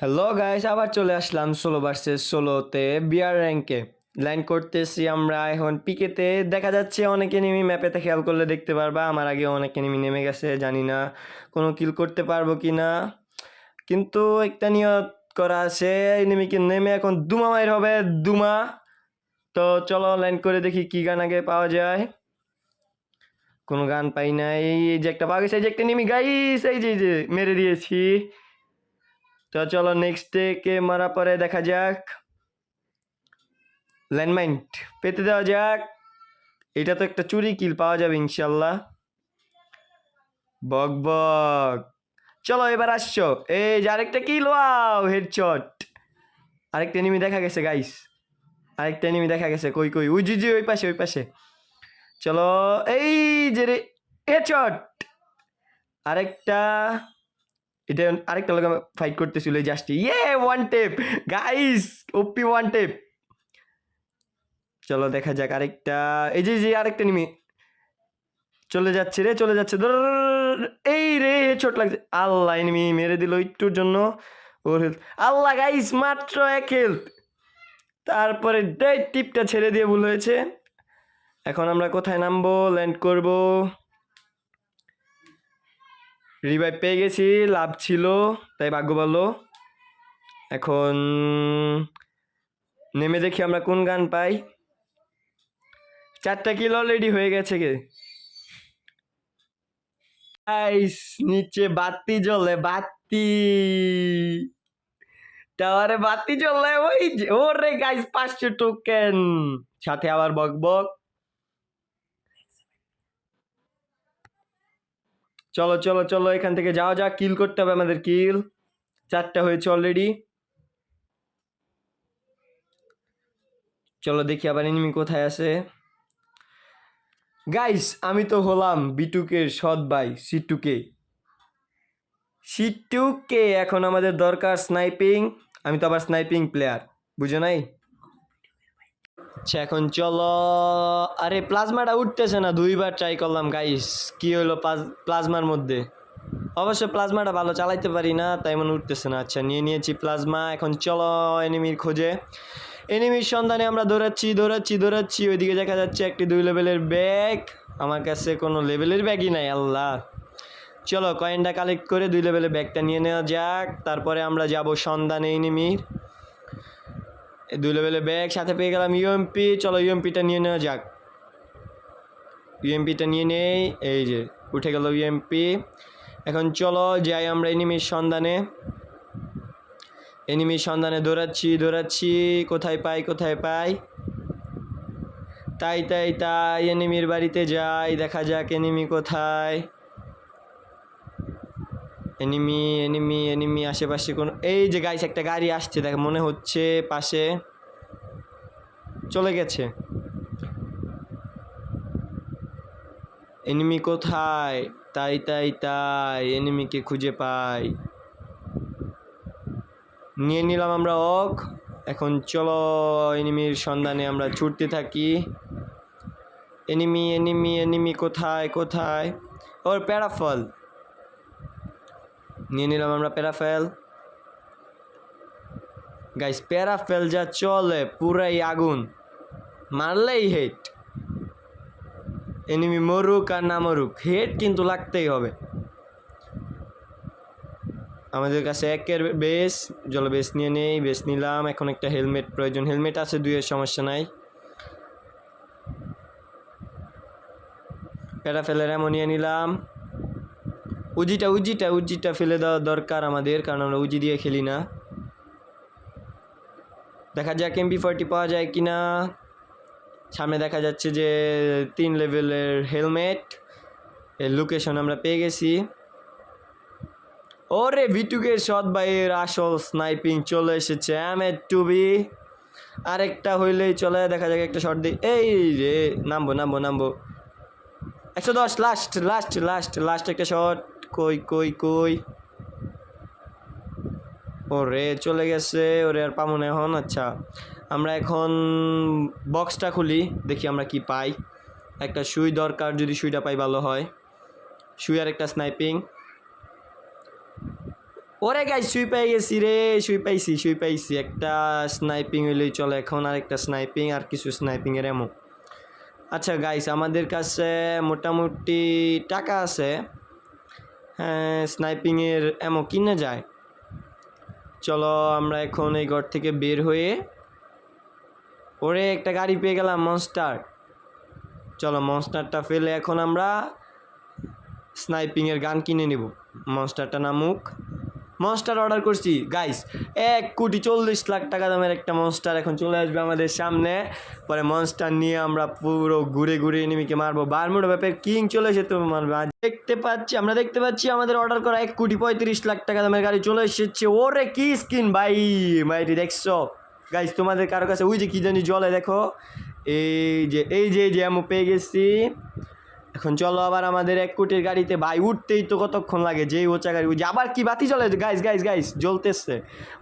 Hello guys আবার চলে আসলাম ষোলো ভার্সেস ষোলোতে বিয়ার র্যাঙ্কে লাইন করতেছি আমরা এখন পিকেতে দেখা যাচ্ছে অনেক এনিমি ম্যাপেতে খেয়াল করলে দেখতে পারবা, আমার আগে অনেক এনিমি নেমে গেছে, জানি না কোনো কিল করতে পারব কি না কিন্তু একটা নিয়ত করা আছে এনিমিকে নেমে এখন দুমা মাইর হবে, দুমা। তো চলো লাইন করে দেখি কি গান আগে পাওয়া যায়। কোনো গান পাই নাই, এই যে একটা পাওয়া গেছে, এই যে একটা নেমি গাইস এই যে এই যে, মেরে দিয়েছি। তো চলো নেক্সট ডে কে মারা পরে দেখা যাক। ল্যান্ডমাইন পেতে দেওয়া যাক। এটা তো একটা চুরি কিল পাওয়া যাবে ইনশাল্লাহ। বক বক। চলো এবার আসছো। এই যে আরেকটা কিল ওয়াও হেডশট আরেকটা এনিমি দেখা গেছে গাইস আরেকটা এনিমি দেখা গেছে, কই কই? উই, জি ওই পাশে ওই পাশে। চলো, এই যে রে হেডশট আরেকটা এটা আরেকটা লোক ফাইট করতেছিল জাস্ট ইয়ে one tap guys OP one tap চলো দেখা যাক আরেকটা, এই যে যে আরেকটা নিমি চলে যাচ্ছে রে, চলে যাচ্ছে, ধর এই রে চোট লাগছে। আল্লাহ এনিমি মেরে দিল একটুর জন্য। ওর health- আল্লাহ গাইস মাত্র এক হেলথ তারপরে ডেট টিপটা ছেড়ে দিয়ে ভুল হয়েছে। এখন আমরা কোথায় নামবো? ল্যান্ড করব। রিভাইভ পেয়ে গেছি, লাভ ছিল, তাই ভাগ্য ভালো। এখন নেমে দেখি আমরা কোন গান পাই। চারটা কিল অলরেডি হয়ে গেছে গাইস নিচে বাতি জ্বলে, বাতি। টাওয়ারে বাতি জ্বলে, ওই ওরে গাইস পাঁচশো টোকেন সাথে আবার বক বক। চলো চলো চলো, এখান থেকে যাওয়া যাক। কিল করতে হবে আমাদের কিল চারটা হয়েছে অলরেডি চলো দেখি আবার এনিমি কোথায় আছে। গাইস আমি তো হলাম বিটুকে সৎ ভাই সিটুকে সিটুকে এখন আমাদের দরকার স্নাইপিং আমি তো আবার স্নাইপিং প্লেয়ার বুঝো নাই? আচ্ছা এখন চলো। আরে, প্লাজমাটা উঠতেছে না, দুইবার ট্রাই করলাম গাইস কি হলো প্লাজমার মধ্যে? অবশ্য প্লাজমাটা ভালো চালাইতে পারি না, তাই মনে উঠতেছে না। আচ্ছা নিয়ে নিয়েছি প্লাজমা। এখন চলো এনিমির খোঁজে। এনিমির সন্ধানে আমরা দৌড়াচ্ছি দৌড়াচ্ছি দৌড়াচ্ছি। ওইদিকে দেখা যাচ্ছে একটি দুই লেভেলের ব্যাগ আমার কাছে কোনো লেভেলের ব্যাগই নাই, আল্লাহ। চলো কয়েনটা কালেক্ট করে দুই লেভেলের ব্যাগটা নিয়ে নেওয়া যাক। তারপরে আমরা যাব সন্ধানে এনিমির দুই লেভেলের ব্যাগ সাথে পেয়ে গেলাম ইউএমপি চলো ইউএমপিটা নিয়ে নেওয়া যাক। ইউএমপিটা নিয়ে নেই, এই যে, উঠে গেল ইউএমপি এখন চলো যাই আমরা এনিমির সন্ধানে। এনিমির সন্ধানে দৌড়াচ্ছি দৌড়াচ্ছি, কোথায় পাই কোথায় পাই? তাই তাই তাই এনিমির বাড়িতে যাই, দেখা যাক এনিমি কোথায়। এনিমি এনিমি এনিমি আশেপাশে কোন এই যে গাইস একটা গাড়ি আসছে, দেখ, মনে হচ্ছে পাশে চলে গেছে। এনিমি কোথায়? তাই তাই তাই এনিমিকে খুঁজে পাই। নিয়ে নিলাম আমরা অক। এখন চলো এনিমির সন্ধানে আমরা ছুটতে থাকি। এনিমি এনিমি এনিমি কোথায় কোথায়? ওর প্যারাফল। নিয়ে নিলাম আমরা প্যারাফেল। গাইস প্যারাফেল যা চলে, পুরাই আগুন। মারলেই হেট এনিমি মরুক আর না মরুক হেট কিন্তু লাগতেই হবে। আমাদের কাছে একের বেস জল বেস নিয়ে নেই বেস নিলাম। এখন একটা হেলমেট প্রয়োজন। হেলমেট আছে, দুইয়ের সমস্যা নাই। প্যারাফেলের এমন নিয়ে নিলাম। উজিটা উজিটা উজিটা ফেলে দেওয়া দরকার আমাদের, কারণ আমরা উজি দিয়ে খেলি না। দেখা যাক এমবি ফর্টি পাওয়া যায় কি না সামনে দেখা যাচ্ছে যে তিন লেভেলের হেলমেট, এর লোকেশন আমরা পেয়ে গেছি। ওরে ভিটুকে সৎ ভাইয়ের আসল স্নাইপিং চলে এসেছে এম টু বি আরেকটা হইলেই চলে, দেখা যাক একটা শট দিই। এই রে, নামবো নামবো নামবো। একশো দশ লাস্ট লাস্ট লাস্ট লাস্ট একটা শট কই কই কই? ওরে, চলে গেছে। ওরে, আর পামো না এখন? আচ্ছা আমরা এখন বক্সটা খুলি, দেখি আমরা কি পাই। একটা সুই দরকার, যদি সুইটা পাই ভালো হয়। সুই আর একটা স্নাইপিং ওরে গাই সুই পেয়ে গেছি রে শুই পাইছি শুই পাইছি। একটা স্নাইপিং হইলেই চলে এখন, আর একটা স্নাইপিং আর কিছু স্নাইপিংয়ের এমন আচ্ছা গাইস আমাদের কাছে মোটামুটি টাকা আছে। স্নাইপিংয়ের এমন কিনে যায়। চলো আমরা এখন এই ঘর থেকে বের হয়ে ওরে একটা গাড়ি পেয়ে গেলাম মনস্টার চলো মনস্টারটা ফেলে এখন আমরা স্নাইপিংয়ের গান কিনে নেব। মনস্টারটা নামুক। মনস্টার অর্ডার করছি। গাইস এক কোটি চল্লিশ লাখ টাকা দামের একটা মনস্টার এখন চলে আসবে আমাদের সামনে। পরে মনস্টার নিয়ে আমরা পুরো ঘুরে ঘুরে এনিমিকে মারবো। বারমুডো ব্যাপের কিং চলে এসে তুমি মারবে। দেখতে পাচ্ছি, আমরা দেখতে পাচ্ছি আমাদের অর্ডার করা এক কোটি পঁয়ত্রিশ লাখ টাকা দামের গাড়ি চলে এসেছে। ওরে কি স্কিন ভাই! ভাইটি দেখছ গাইস তোমাদের কারও কাছে ওই যে কি জানি জলে দেখো। এই যে এই যে এই যে আমি পেয়ে গেছি। এখন চলো আবার আমাদের এক কোটির গাড়িতে, ভাই, উঠতেই তো কতক্ষণ লাগে, যেই ওচা গাড়ি। ওই আবার কি বাতি চলে গাইস গাইস গাইস জ্বলতেছে।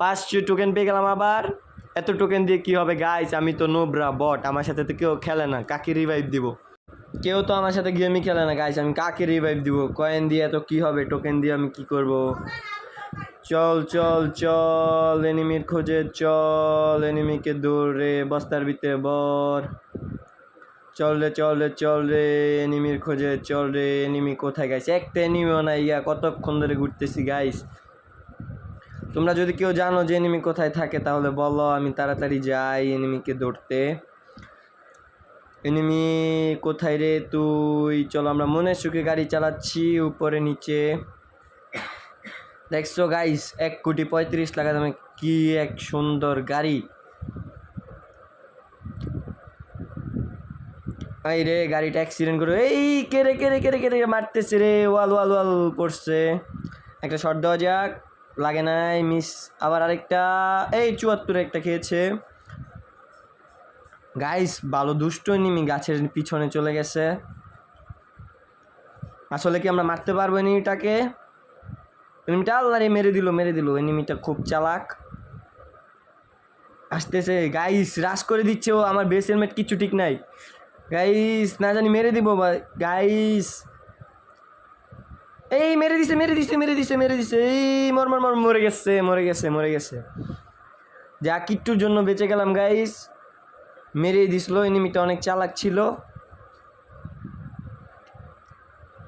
পাঁচশো টোকেন পেয়ে গেলাম আবার, এত টোকেন দিয়ে কি হবে? গাইস আমি তো নোবরা বট আমার সাথে তো কেউ খেলে না, কাকে রিভাইভ দিব? কেউ তো আমার সাথে গেমই খেলে না গাইস আমি কাকে রিভাইভ দিব? কয়েন দিয়ে এত কি হবে? টোকেন দিয়ে আমি কি করব? চল চল চল এনিমির খোঁজে চল এনিমিকে দৌড়ে বস্তার ভিতরে বর চল রে চল রে চল রে, এনিমির খোঁজে, চল রে, এনিমি কোথায় গাইস একটা এনিমিও নাই ইয়া কতক্ষণ ধরে ঘুরতেছি গাইস তোমরা যদি কেউ জানো যে এনিমি কোথায় থাকে, তাহলে বলো, আমি তাড়াতাড়ি যাই এনিমিকে ধরতে। এনিমি, কোথায় রে তুই? চলো আমরা মনে সুখে গাড়ি চালাচ্ছি উপরে, নিচে। দেখছ গাইস এক কোটি পঁয়ত্রিশ লাখ দামে কি এক সুন্দর গাড়ি। এই রে, গাড়িটা অ্যাক্সিডেন্ট করে এই কেড়ে কেড়ে কেড়ে কেড়ে মারতেছে রে, ওয়াল ওয়াল ওয়াল পড়ছে একটা শট দেওয়া যাক, লাগে নাই মিস আবার আরেকটা, এই চুয়াত্তরে একটা খেয়েছে। গাইস ভালো দুষ্ট নিমি গাছের পিছনে চলে গেছে। আসলে কি আমরা মারতে পারব এনিমিটাকে এনিমিটা আল্লাহ রে মেরে দিল মেরে দিল। এনিমিটা খুব চালাক। আসতেছে গাইস রাস করে দিচ্ছে ও। আমার বেস হেলমেট কিচ্ছু ঠিক নাই। গাইস না জানি মেরে দিব গাইস এই মেরে দিছে মেরে দিছে মেরে দিছে মেরে দিছে এই মর মর মর মরে গেছে মরে গেছে মরে গেছে যা কিট্টুর জন্য বেঁচে গেলাম গাইস মেরে দিছিল এনিমিটা অনেক চালাক ছিল।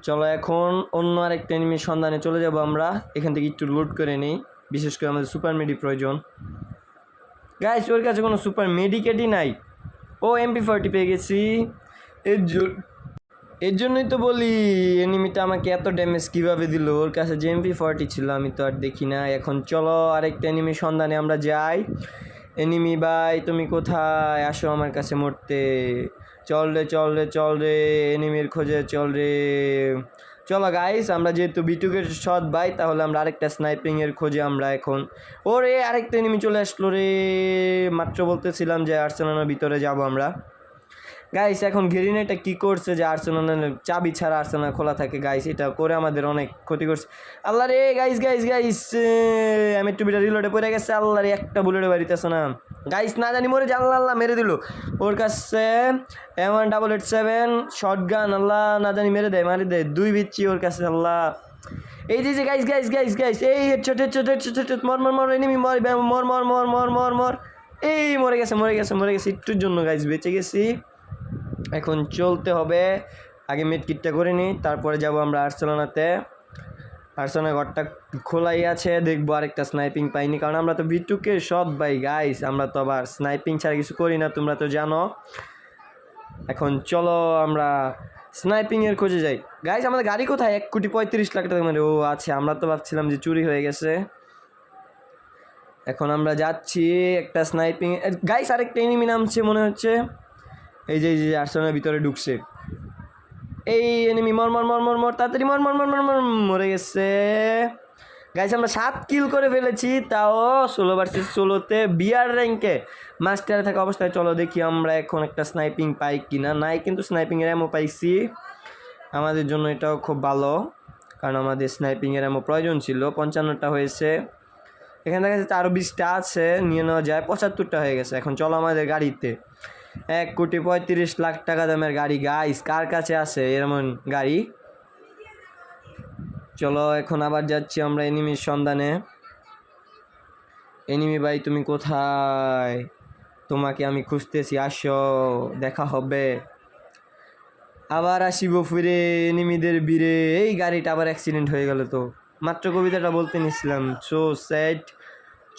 চলো এখন অন্য আরেকটা এনিমির সন্ধানে চলে যাব আমরা। এখান থেকে একটু লোড করে নিই। বিশেষ করে আমাদের সুপার মেডি প্রয়োজন। গাইস ওর কাছে কোনো সুপার মেডিকেটই নাই। ও এমপি ফর্টি পেয়ে গেছি। এর জন্য এর জন্যই তো বলি, এনিমিটা আমাকে এত ড্যামেজ কীভাবে দিল? ওর কাছে যে এমপি ফর্টি ছিল, আমি তো আর দেখি না। এখন চলো আরেকটা এনিমি সন্ধানে আমরা যাই। এনিমি ভাই, তুমি কোথায়? আসো আমার কাছে মরতে। চল রে চল রে চল রে এনিমির খোঁজে, চল রে। চলো গাইস আমরা যেহেতু বিটুকের সৎ বাই তাহলে আমরা আরেকটা স্নাইপিংয়ের খোঁজে আমরা এখন। ওরে, আরেকটা এনিমি চলে আসলো রে। মাত্র বলতেছিলাম যে আর্সেনালের ভিতরে যাব আমরা। গাইস এখন গেরিনাটা কি করছে যে আর্সেনালের চাবি ছাড়া আর্সেনাল খোলা থাকে? গাইস এটা করে আমাদের অনেক ক্ষতি করছে। আল্লাহ রে গাইস গাইস গাইস আমি একটু বিটা রিলোডে পড়ে গেছে। আল্লাহ রে, একটা বুলেটে বাড়িতেছে না। গাইস না জানি মরে যে আল্লাহ মেরে দিল। ওর কাছে M one double eight seven shotgun Allah না জানি মেরে দেয়, মারি দেয়। দুই বিচ্ছি ওর কাছে, আল্লাহ। এই যে গাইস গাইস গাইস গাইস এই হেডশট হেডশট হেডশট হেডশট মর মর মর এনিমি মর মর মর মর মর মর মর। এই মরে গেছে মরে গেছে মরে গেছে। একটুর জন্য গাইস বেঁচে গেছি। এখন চলতে হবে। আগে মিড কিটটা করে নিই, তারপরে যাব আমরা আর্সেলোনাতে। আর্সেলোনা ঘরটা খোলাই আছে, দেখব আরেকটা স্নাইপিং পাইনি, কারণ আমরা তো বিটুকে সব ভাই গাইস আমরা তো আবার স্নাইপিং ছাড়া কিছু করি না, তোমরা তো জানো। এখন চলো আমরা স্নাইপিংয়ের খোঁজে যাই। গাইস আমাদের গাড়ি কোথায়? এক কোটি পঁয়ত্রিশ লাখ টাকা মানে ও আছে আমরা তো ভাবছিলাম যে চুরি হয়ে গেছে। এখন আমরা যাচ্ছি একটা স্নাইপিং গাইস আরেকটা এনিমি নামছে, মনে হচ্ছে। এই যে এই যে, আর্সেনালের ভিতরে ঢুকছে। এই এনিমি মর মর মর মর মর, তাড়াতাড়ি মর মর মর মর মর, মরে গেছে। গাইস আমরা সাত কিল করে ফেলেছি, তাও ষোলো ভার্সেস ষোলোতে বিয়ার র্যাঙ্কে মাস্টারে থাকা অবস্থায় চলো দেখি আমরা এখন একটা স্নাইপিং পাই কি না নাই, কিন্তু স্নাইপিংয়ের এমও পাইছি। আমাদের জন্য এটাও খুব ভালো, কারণ আমাদের স্নাইপিংয়ের এমও প্রয়োজন ছিল। পঞ্চান্নটা হয়েছে। এখানে দেখা যাচ্ছে আরও বিশটা আছে, নিয়ে নেওয়া যায়। পঁচাত্তরটা হয়ে গেছে। এখন চলো আমাদের গাড়িতে। এক কোটি পঁয়ত্রিশ লাখ টাকা দামের গাড়ি। গাইস কার কাছে আছে এরকম গাড়ি? চলো, এখন আবার যাচ্ছি আমরা এনিমির সন্ধানে। এনিমি ভাই, তুমি কোথায়? তোমাকে আমি খুঁজতেছি, আসো, দেখা হবে। আবার আসিব ফিরে, এনিমিদের বীরে এই গাড়িটা আবার অ্যাক্সিডেন্ট হয়ে গেল তো। মাত্র কবিতাটা বলতে নিছিলাম। সো স্যাড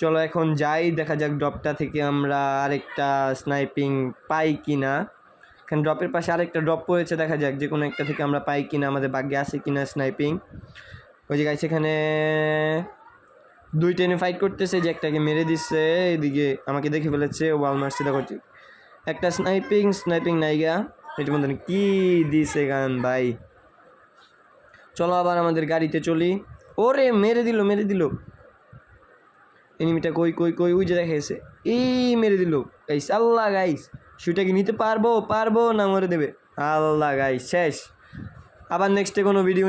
চলো এখন যাই, দেখা যাক ড্রপটা থেকে আমরা আরেকটা স্নাইপিং পাই কি না এখানে ড্রপের পাশে আরেকটা ড্রপ পড়েছে, দেখা যাক যে কোনো একটা থেকে আমরা পাই কিনা, আমাদের ভাগ্যে আছে কিনা স্নাইপিং ওই যে গাইছে এখানে দুই টেনে ফাইট করতেছে, যে একটাকে মেরে দিচ্ছে এদিকে আমাকে দেখে ফেলেছে ওয়াল মারছে, দেখো একটা স্নাইপিং স্নাইপিং নাইগা এটার মধ্যে কি দিছে গান ভাই। চলো আবার আমাদের গাড়িতে চলি। ওরে, মেরে দিল মেরে দিল। এনিমিটা কই কই কই, ওই যে দেখা এই মেরে দিল। গাইস, আল্লাহ গাইস শুটা কি নিতে পারব? পারব না মরে দেবে। আল্লাহ গাইস, শেষ। আবার নেক্সটে কোনো ভিডিও